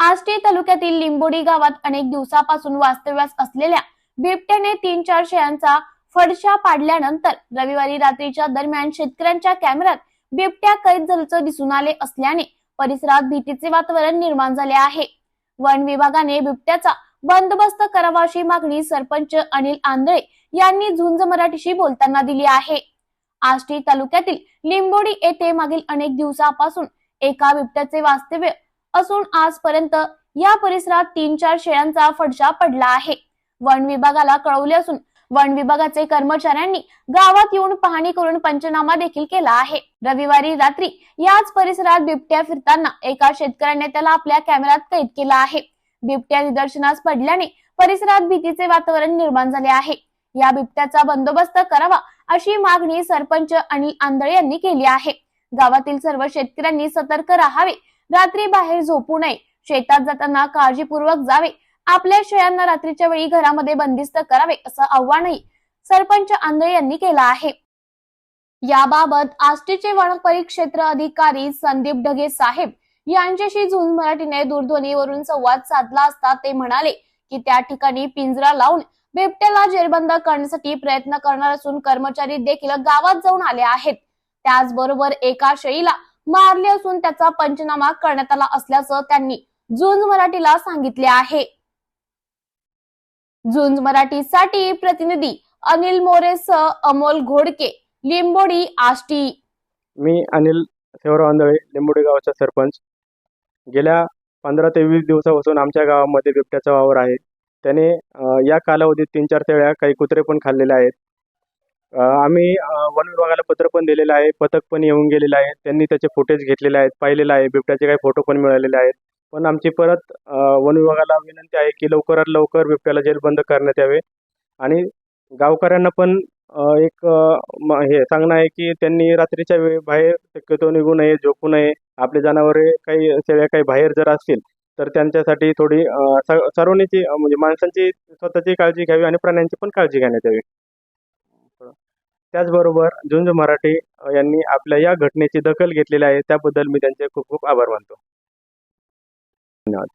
आष्टी तालुक्यातील लिंबोडी गावात अनेक दिवसापासून वास्तव्यास असलेल्या बिबट्याने तीन चार शेळ्यांचा फडशा पाडल्यानंतर रविवारी रात्रीच्या दरम्यान शेतकऱ्यांच्या कॅमेऱ्यात बिबट्या कैद झाल्याचं दिसून आले असल्याने परिसरात भीतीचे वातावरण निर्माण झाले आहे. वन विभागाने बिबट्याचा बंदोबस्त करावा अशी मागणी सरपंच अनिल आंधळे यांनी झुंज मराठीशी बोलताना दिली आहे. आष्टी तालुक्यातील लिंबोडी येथे मागील अनेक दिवसापासून एका बिबट्याचे वास्तव्य असून आजपर्यंत या परिसरात तीन चार शेळ्यांचा फडशा पडला आहे. वन विभागाला कळवले असून वन विभागाचे कर्मचाऱ्यांनी गावात येऊन पाहणी करून पंचनामा देखील केला आहे. रविवारी रात्री याच परिसरात बिबट्या फिरताना एका शेतकऱ्याने त्याला आपल्या कॅमेऱ्यात कैद केला आहे. बिबट्या निदर्शनास पडल्याने परिसरात भीतीचे वातावरण निर्माण झाले आहे. या बिबट्याचा बंदोबस्त करावा अशी मागणी सरपंच अनिल आंधळे यांनी केली आहे. गावातील सर्व शेतकऱ्यांनी सतर्क राहावे रात्री बाहेर झोपू नये. शेतात जाताना काळजीपूर्वक जावे. आपल्या शेळ्यांना रात्रीच्या वेळी घरामध्ये बंदिस्त करावे असं आव्हानही सरपंच आंधळे यांनी केलं आहे. याबाबत आष्टीचे वन परिक्षेत्र अधिकारी संदीप ढगे साहेब यांच्याशी झुंज मराठीने दूरध्वनीवरून संवाद साधला असता ते म्हणाले की त्या ठिकाणी पिंजरा लावून बिबट्याला जेरबंद करण्यासाठी प्रयत्न करणार असून कर्मचारी देखील गावात जाऊन आले आहेत. त्याचबरोबर एका शेळीला मारले असून त्याचा पंचनामा करण्यात आला असल्याचं त्यांनी झुंज मराठीला सांगितले आहे. झुंज मराठीसाठी प्रतिनिधी अनिल मोरेसह अमोल घोडके लिंबोडी आष्टी. मी अनिल सेवराव आंधळे लिंबोडी गावाचा सरपंच. गेल्या पंधरा ते वीस दिवसापासून आमच्या गावामध्ये बिबट्याचा वावर आहे. त्याने या कालावधीत तीन चार शेळ्या काही कुत्रे पण खाल्लेले आहेत. आम्ही वन विभागाला पत्र पण दिलेलं आहे पथक पण येऊन गेलेलं आहे त्यांनी त्याचे फुटेज घेतलेले आहेत पाहिलेलं आहे बिबट्याचे काही फोटो पण मिळालेले आहेत. पण आमची परत वन विभागाला विनंती आहे की लवकरात लवकर बिबट्याला जेलबंद करण्यात यावे. आणि गावकऱ्यांना पण एक म- हे सांगणं आहे की त्यांनी रात्रीच्या वेळी बाहेर शक्यतो निघू नये झोपू नये. आपले जनावरे काही शेळ्या काही बाहेर जर असतील तर त्यांच्यासाठी थोडी स- सर्वांची म्हणजे माणसांची स्वतःची काळजी घ्यावी आणि प्राण्यांची पण काळजी घेण्यात यावी. त्याचबरोबर झुंज मराठी यांनी आपल्या या घटनेची दखल घेतलेली आहे. त्याबद्दल मी त्यांचे खूप खूप आभार मानतो. धन्यवाद.